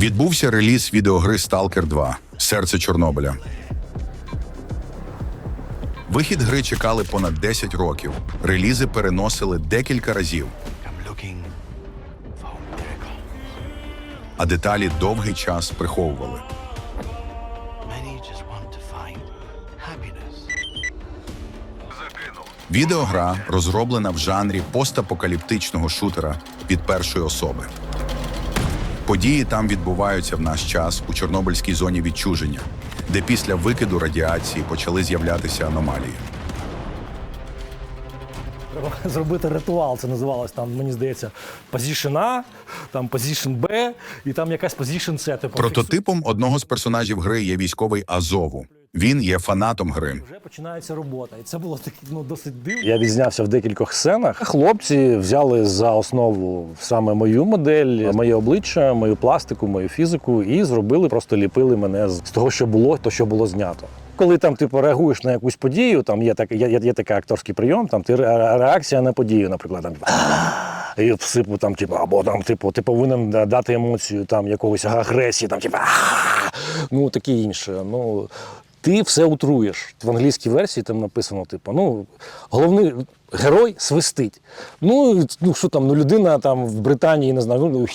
Відбувся реліз відеогри Stalker 2 Серце Чорнобиля. Вихід гри чекали понад 10 років. Релізи переносили декілька разів, а деталі довгий час приховували. Відеогра розроблена в жанрі постапокаліптичного шутера від першої особи. Події там відбуваються в наш час у Чорнобильській зоні відчуження, де після викиду радіації почали з'являтися аномалії. Треба зробити ритуал. Це називалось там, мені здається, Position A, там Position B і там якась Position C. Типу, Прототипом одного з персонажів гри є військовий Азову. Він є фанатом гри. Вже починається робота. І це було таке ну, досить дивно. Я відзнявся в декількох сценах. Хлопці взяли за основу саме мою модель, моє обличчя, мою пластику, мою фізику, і зробили, просто ліпили мене з з того, що було, то що було знято. Коли там типу реагуєш на якусь подію, там є так, є, є, є такий акторський прийом, там ти реакція на подію, наприклад, там і всипу там, типу, або там, типу, ти повинен дати емоцію там якогось агресії, там типу, ну таке інше. Ну ти все утруєш. В англійській версії там написано, типу, ну, головний герой свистить. Ну, ну що там, ну людина там в Британії, не знаю, ну,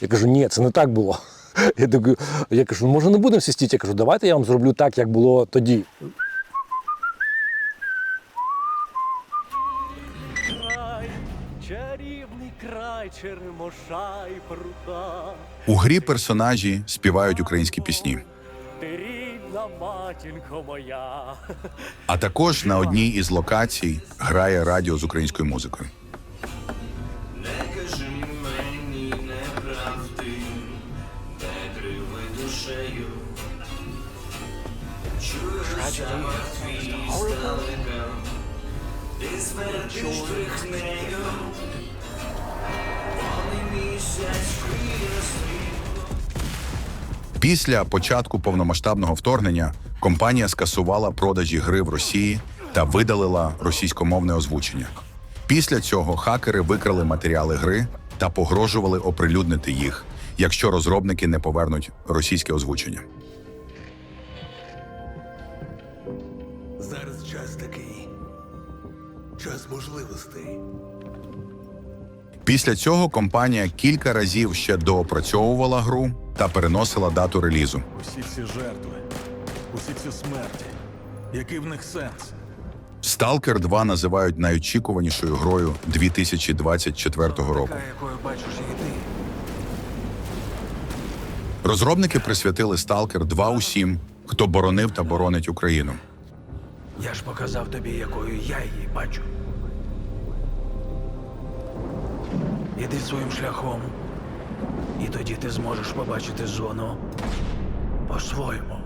я кажу, ні, це не так було. Я, так, я кажу, ну може не будемо свистіти? Я кажу, давайте я вам зроблю так, як було тоді. У грі персонажі співають українські пісні. Ти рідна матінко моя. А також на одній із локацій грає радіо з українською музикою. Не Кажи мені неправди, не криви душею. Чуєш запах твій здалека, ти смердиш брехнею. Повний місяць світ. Після початку повномасштабного вторгнення компанія скасувала продажі гри в Росії та видалила російськомовне озвучення. Після цього хакери викрали матеріали гри та погрожували оприлюднити їх, якщо розробники не повернуть російське озвучення. Зараз час такий. Час можливостей. Після цього компанія кілька разів ще доопрацьовувала гру та переносила дату релізу. Усі ці жертви, усі ці смерті. Який в них сенс? Stalker 2 називають найочікуванішою грою 2024 року. якою бачиш і ти. Розробники присвятили Stalker 2 усім, хто боронив та боронить Україну. Я ж показав тобі, якою я її бачу. Іди своїм шляхом, і тоді ти зможеш побачити зону по-своєму.